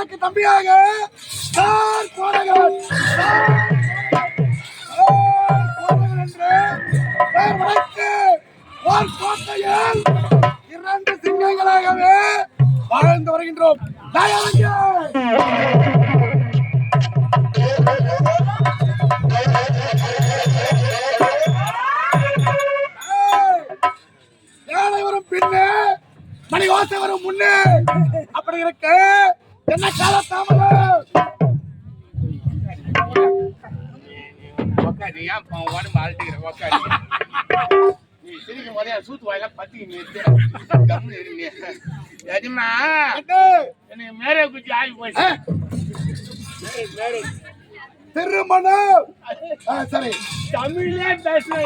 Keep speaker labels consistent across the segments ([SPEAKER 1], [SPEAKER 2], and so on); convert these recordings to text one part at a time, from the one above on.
[SPEAKER 1] எனக்கு தம்பியாக நான் போடுகிறேன் கோட்டையில் இரண்டு சிங்கங்களாகவே வாழ்ந்து வருகின்றோம். என்ன காலத்தாமதம்
[SPEAKER 2] உக்காரு ஏன் உடம்பு அழட்டிக்கிற உக்காரு நீ சிரிக்கும் போதே சூத்து வாயில பத்தி நீ கம்மு இருங்க எதுமா எனக்கு மேரே குச்சி ஆகி போச்சு மேரேஜ்,
[SPEAKER 1] திருமணம் சரி
[SPEAKER 2] தமிழ்ல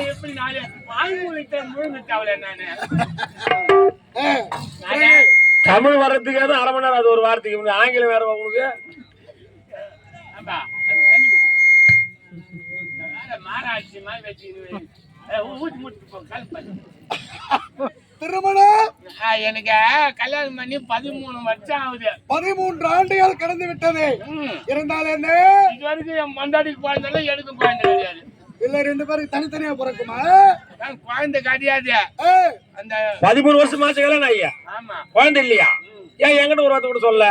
[SPEAKER 2] எப்படி நானே ஆங்கிலத்தை முழுங்கிட்டாவல நானு நானே
[SPEAKER 3] தமிழ் வர்றதுக்கு ஏதோ அரை மணி நேரம் அது ஒரு வார்த்தைக்கு. ஆங்கிலம் வேற உங்களுக்கு.
[SPEAKER 1] திருமணம்?
[SPEAKER 2] ஆ, எனக்கு கல்யாணம் பண்ணி பதிமூணு வருஷம் ஆகுது.
[SPEAKER 1] பதிமூன்று ஆண்டுகள் கடந்து விட்டது
[SPEAKER 2] ம்.
[SPEAKER 1] இருந்தால் என்ன?
[SPEAKER 2] இது வரைக்கும் என் மந்தாடிக்கு குழந்தை எனக்கும் குழந்தை கிடையாது.
[SPEAKER 1] இல்ல ரெண்டு பேரும் தனித்தனியா பிறக்குமா?
[SPEAKER 2] நான் குழந்தை கிடையாது. அந்த
[SPEAKER 3] பதிமூணு வருஷம் ஆச்சு கல்யாணம் ஐயா
[SPEAKER 2] ஆமா.
[SPEAKER 3] குழந்தை இல்லையா? ஏன் என்கிட்ட ஒரு வார்த்தை கூட சொல்ல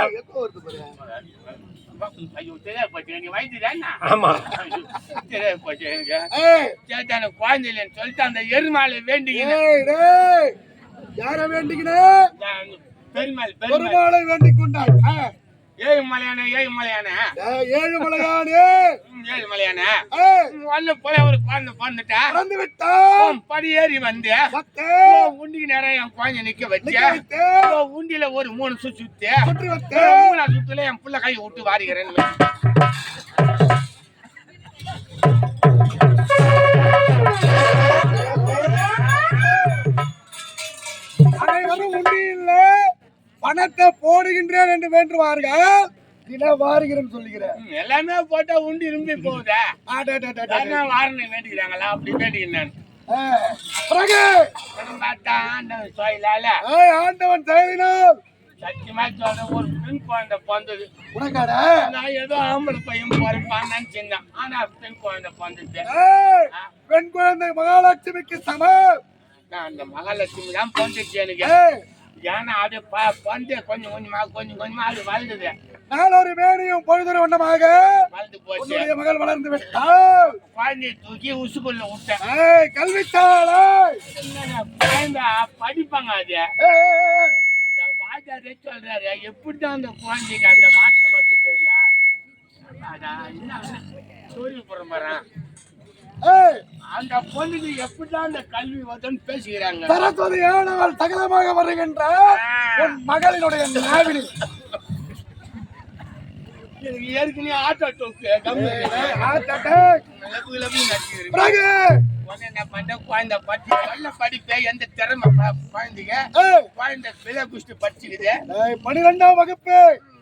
[SPEAKER 2] குழந்தை இல்லைன்னு சொல்லிட்டு அந்த எருமாளை வேண்டிக்கின்னு.
[SPEAKER 1] யார வேண்டிக்கின?
[SPEAKER 2] நான் பெருமாள். பெருமாள்
[SPEAKER 1] வேண்டிக் கொண்டாய். ஆ,
[SPEAKER 2] ஏழு மலையான ஏழு மலையான.
[SPEAKER 1] ஏழு மலையானே.
[SPEAKER 2] ம், ஏழு மலையான.
[SPEAKER 1] ஏய்,
[SPEAKER 2] ஒன்னு போல ஒரு குழந்தை பிறந்துட்டா?
[SPEAKER 1] பிறந்து விட்டாய்
[SPEAKER 2] உன் படி ஏறி வந்து. உண்டிக்கு நேரம் என் குழந்தை நிக்க வச்சு. உண்டியில ஒரு மூணு சுத்து சுத்து. மூணா சுத்துல என் புள்ள கை விட்டு வாரிக்கிறேன்னு
[SPEAKER 1] அனைவரும் பணத்தை போடுகின்றேன் என்று வேண்டுவார்கள். தின வாருகிறேன் சொல்லுகிறேன்.
[SPEAKER 2] எல்லாமே போட்டா உண்டி இரும்பி போகுதா? வாரணும் வேண்டிக்கிறாங்களா? அப்படி வேண்டிக்கிறேன் ஆண்டவன்
[SPEAKER 1] செயலினால்.
[SPEAKER 2] சத்தியமா சொல்ற ஒரு பெண் குழந்தை பிறந்தது.
[SPEAKER 1] உனக்காடா?
[SPEAKER 2] நான் ஏதோ ஆம்பளை பையன் பிறப்பான்னு நினைச்சிருந்தேன் ஆனா பெண் குழந்தை பிறந்துச்சு.
[SPEAKER 1] ஏய், பெண் குழந்தை மகாலட்சுமிக்கு சமம்.
[SPEAKER 2] நான் அந்த மகாலட்சுமி தான் பிறந்துச்சு எனக்கு. ஏன்னா அது ப- பிறந்து கொஞ்சம் கொஞ்சமா கொஞ்சம் கொஞ்சமா அது வளர்ந்தது
[SPEAKER 1] நாளொரு மேனியும் பொழுதொரு வண்ணமாக
[SPEAKER 2] வளர்ந்து போச்சு.
[SPEAKER 1] மகள் வளர்ந்து
[SPEAKER 2] குழந்தைய தூக்கி உசுக்குள்ள விட்டேன்.
[SPEAKER 1] ஏய், கல்வித்தாளை.
[SPEAKER 2] படிப்பாங்க அது. அந்த வாஜாரே சொல்றாரு? எப்படிதான் அந்த குழந்தைக்கு அந்த மாற்றம் வந்து தெரியல? அதான் என்ன சூரிய புறம்பறான் அந்த பொண்ணுக்கு எப்படிதான் அந்த கல்வி வருதுன்னு பேசிக்கிறாங்க?
[SPEAKER 1] சரஸ்வதி ஆனவள் சகலமாக வருகின்ற உன் மகளினுடைய நாவினில்
[SPEAKER 2] எனக்கு ஏற்கனவே ஆட்டோ டோக்கு
[SPEAKER 1] பிறகு
[SPEAKER 2] என்ன பண்ண குழந்தை படிச்சு நல்ல படிப்பே எந்த திறமை குழந்தைங்க குழந்தை பிள்ளை குஷ்டி படிச்சுக்குது.
[SPEAKER 1] ஏய், பன்னிரெண்டாம் வகுப்பு!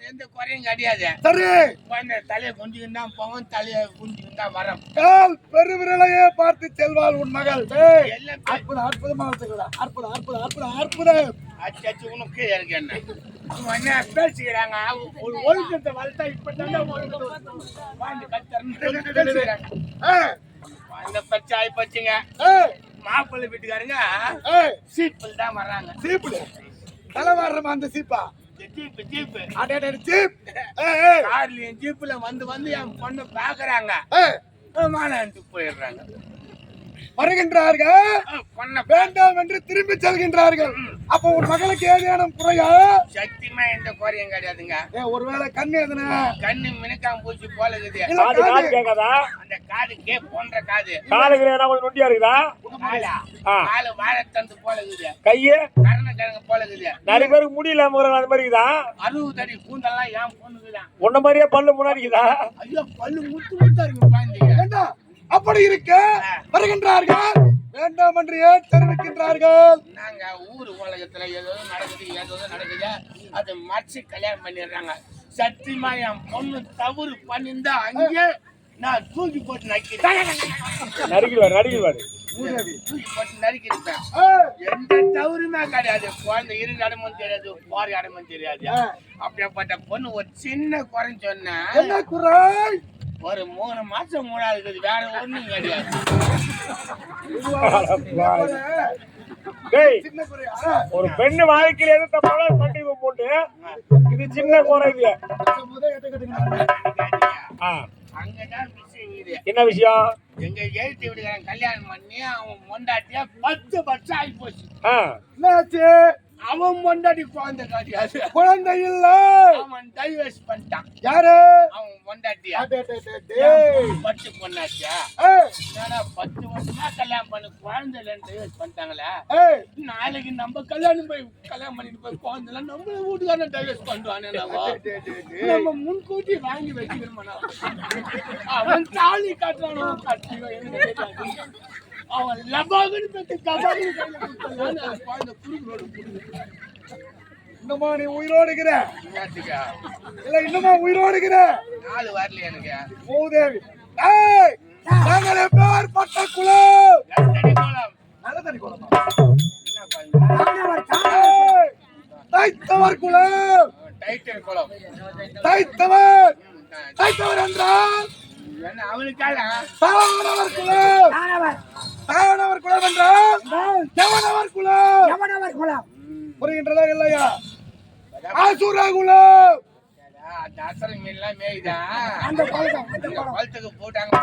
[SPEAKER 2] எந்த குறையும் கிடையாது.
[SPEAKER 1] சரி!
[SPEAKER 2] குழந்தை தலையை குஞ்சுக்கிட்டு தான் போவோம் தலையை குஞ்சுக்கிட்டு தான் வரோம்.
[SPEAKER 1] கால் பெருவிரலையே பார்த்து செல்வாள் உன் மகள்.
[SPEAKER 2] எல்லாம்
[SPEAKER 1] அற்புதம் அற்புதமா வச்சுக்கடா அற்புதம் அற்புதம் அற்புதம் அற்புதம்
[SPEAKER 2] அச்சு அச்சு உனக்கு இருக்கு என்ன? பேசிக்கிறாங்க. ஒரு ஒழுக்கத்தை வளர்த்தா இப்பதானே ஒழுக்கத்தை வாழ்ந்து கத்துறேன்னு பேசிக்கிறாங்க
[SPEAKER 1] ஏய்,
[SPEAKER 2] அந்த பச்சை ஆகி போச்சுங்க. மாப்பிள்ளை வீட்டுக்காரங்க
[SPEAKER 1] ஏய்,
[SPEAKER 2] சீப்பில் தான் வர்றாங்க.
[SPEAKER 1] சீப்பு தலைவாடுறமா அந்த சீப்பா?
[SPEAKER 2] ஜீப்பு ஜீப்பு
[SPEAKER 1] அடே ஏய்,
[SPEAKER 2] கார்லயும் ஜீப்ல வந்து வந்து என் பொண்ணு பாக்குறாங்க. மானாண்டு போயிடுறாங்க.
[SPEAKER 1] வருகின்றார்கள்.
[SPEAKER 2] பொண்ணை
[SPEAKER 1] வேண்டாம் என்று திரும்பி செல்கின்றார்கள். அப்போ உன் மகளுக்கு ஏதேனும் குறையா?
[SPEAKER 2] சத்தியமா எந்த குறையும் கிடையாதுங்க.
[SPEAKER 1] ஒருவேளை கண்ணு எதுனா?
[SPEAKER 2] கண்ணு மினுக்காம பூச்சி போல இருக்குது அந்த காது கே போன்ற காது.
[SPEAKER 3] காலுக்கு எதனா கொஞ்சம் நொண்டியா இருக்குதா?
[SPEAKER 2] காலா வாழைத்தண்டு போல இருக்குது.
[SPEAKER 3] கையு?
[SPEAKER 2] கரண கிழங்கு போல இருக்குது.
[SPEAKER 3] நிறைய பேருக்கு முடியல அந்த மாதிரி இருக்குதா?
[SPEAKER 2] அறுபது அடி கூந்தெல்லாம் ஏன் பொண்ணுக்குதான்?
[SPEAKER 3] உன்ன மாதிரியே பல்லு முன்னாடி இருக்குதா?
[SPEAKER 2] ஐயோ பல்லு முத்து முத்தா இருக்கு குழந்தைங்க
[SPEAKER 1] அப்படி இருக்க வருகின்றார்கள். வேண்டாம் என்று ஏன் தெரிவிக்கின்றார்கள்?
[SPEAKER 2] நாங்க ஊர் உலகத்துல ஏதோ நடக்குது ஏதோ நடக்குது. அதை மறைச்சு கல்யாணம் பண்ணிடுறாங்க. சத்தியமா என் பொண்ணு தவறு பண்ணிருந்தா அங்கே நான் தூக்கி போட்டு நக்கிறேன்
[SPEAKER 3] நறுக்கிடுவாரு நறுக்கிடுவாரு
[SPEAKER 2] தூக்கி போட்டு நறுக்கிருப்பேன்
[SPEAKER 1] ஏய்,
[SPEAKER 2] எந்த தவறுமே கிடையாது. குழந்தை இரு இடமும் தெரியாது போற இடமும் தெரியாது அப்படியாப்பட்ட பொண்ணு ஒரு சின்ன குறைன்னு சொன்னா
[SPEAKER 1] என்ன குறை
[SPEAKER 2] ஒரு மூணு மாசம் மூணாவது வேற ஒண்ணும் கிடையாது.
[SPEAKER 3] டேய்
[SPEAKER 1] சின்ன குறையா
[SPEAKER 3] ஒரு பெண்ணு வாழ்க்கையில எது தப்பாலும் கண்டிப்பா போட்டு இது சின்ன குறை இது என்ன விஷயம்?
[SPEAKER 2] எங்க எழுத்து விடுகிறான் கல்யாணம் பண்ணி அவன் மொண்டாட்டியா பத்து வருஷம் ஆகி போச்சு.
[SPEAKER 1] என்னாச்சு?
[SPEAKER 2] அவன் பொண்டாட்டி குழந்தை கிடையாது
[SPEAKER 1] குழந்தை இல்லை.
[SPEAKER 2] அவன் டைவர்ஸ் பண்ணிட்டான்.
[SPEAKER 1] யாரு?
[SPEAKER 2] அவன் பொண்டாட்டியா?
[SPEAKER 1] ஏய்,
[SPEAKER 2] என்னடா பத்து வருஷமா கல்யாணம் பண்ண குழந்தை இல்லைன்னு டைவர்ஸ் பண்ணிட்டாங்களே? நாளைக்கு நம்ம கல்யாணம் போய் கல்யாணம் பண்ணிட்டு போய் குழந்தை நம்ம. வீட்டுக்கான டைவர்ஸ் பண்ணுவானே நம்ம முன்கூட்டி வாங்கி வச்சுக்கிறோம் அவன் தாலி காட்டுறானோ கட்டி. அவன் லபாகன்னு பெற்று கபாகன்னு கையில அந்த
[SPEAKER 1] இன்னுமா நீ உயிரோடு இருக்கிற இல்ல இன்னுமா உயிரோடு இருக்கிற
[SPEAKER 2] நாலு வரல எனக்கு?
[SPEAKER 1] மூதேவி ஏய், நாங்கள் எப்பேர் பட்ட குலம்.
[SPEAKER 2] எத்தனை கோலம்?
[SPEAKER 1] நல்ல
[SPEAKER 2] குழந்தை
[SPEAKER 1] ஏய், தைத்தவர் குலம்.
[SPEAKER 2] டைட்டர் குளம்
[SPEAKER 1] தைத்தவர் தைத்தவர் என்றால்
[SPEAKER 2] என்ன அவனுக்கால
[SPEAKER 1] தானவர் குலம் தானவர் குலம் என்றால் தேவனவர் குலம். புரிகின்றதா இல்லையா? ஆசுர குலம்.
[SPEAKER 2] அந்த அசரம் எல்லாம் மேய்தா? அந்த குளத்துக்கு போட்டாங்க.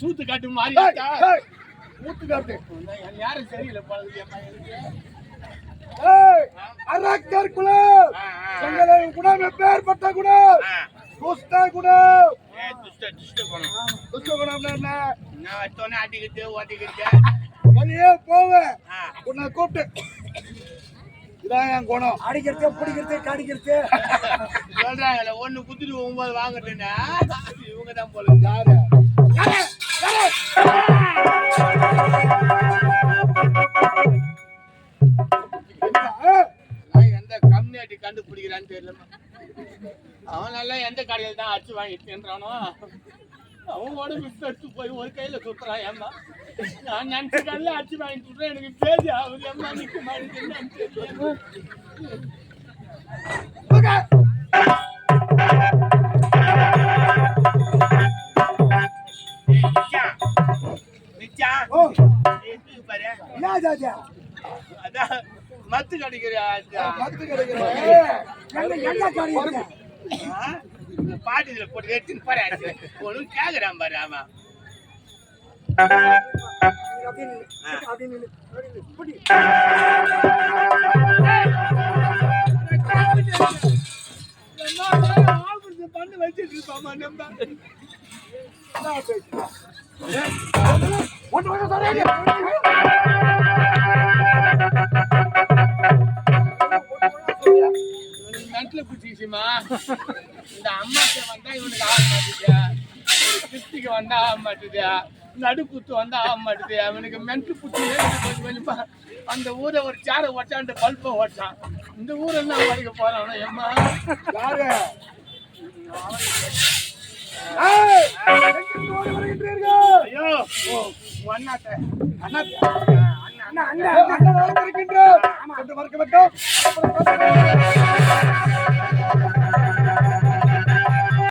[SPEAKER 2] சூத்து காட்டு மாறி
[SPEAKER 1] மூத்து காட்டு.
[SPEAKER 2] யாரும் சரியில்லை பழகுது என் பையனுக்கு.
[SPEAKER 1] ஏய், அரக்கர் குலம். எங்களை குணம் எப்பேர் பட்ட குணம். துஷ்ட குணம்
[SPEAKER 2] துஷ்ட, குணம்.
[SPEAKER 1] என்ன
[SPEAKER 2] அடிக்கிறது, உதைக்கிறது.
[SPEAKER 1] வெளியே போவேன். உன்னை கூப்பிட்டு இதான் என் குணம்
[SPEAKER 3] அடிக்கிறது பிடிக்கிறது கடிக்கிறது
[SPEAKER 2] சொல்றாங்கல்ல, ஒண்ணு குத்திட்டு ஒன்பது வாங்கட்டுன்னா, இவங்கதான் போல.
[SPEAKER 1] யாரு
[SPEAKER 2] அவன் எல்லாம் எந்த கடையில் தான் அடிச்சு வாங்கிட்டு தின்றானோ அவன் உடம்பு எடுத்து போய் ஒரு கையில சுத்துறான் ஏம்மா? நான் நினைச்ச கடையில் அடிச்சு வாங்கிட்டு சுடுறேன் எனக்கு பேசி ஆகுது பாரு.
[SPEAKER 1] என்ன ஜாஜா?
[SPEAKER 2] அதான் மத்து கிடைக்கிற
[SPEAKER 1] பத்து கிடைக்கிறேன்
[SPEAKER 2] பாட்டு இதுல போட்டு எடுத்துன்னு பாரு ஒன்றும் கேக்குறான் பாரு பண்ணு வச்சிட்டு இருப்பாமா நம்ம
[SPEAKER 1] ஒன்று ஒன்று
[SPEAKER 2] தெரியுமா இந்த அம்மாக்கு வந்தா இவனுக்கு ஆக மாட்டுது ஒரு வந்தா ஆக மாட்டுது நடுக்குத்து வந்தா ஆக மாட்டுது அவனுக்கு மென்ட்டு புத்தி கொஞ்சம் கொஞ்சமா அந்த ஊரை ஒரு சேரை ஓட்டான்ட்டு பல்ப ஓட்டான் இந்த ஊரை என்ன வரைக்க போறான் எம்மா
[SPEAKER 1] யாரு அண்ணாத்தை எங்கிருந்து அண்ணா, அண்ணா, அண்ணா, அண்ணா வந்திருக்கின்றோம். என்று மறக்க வேண்டும்.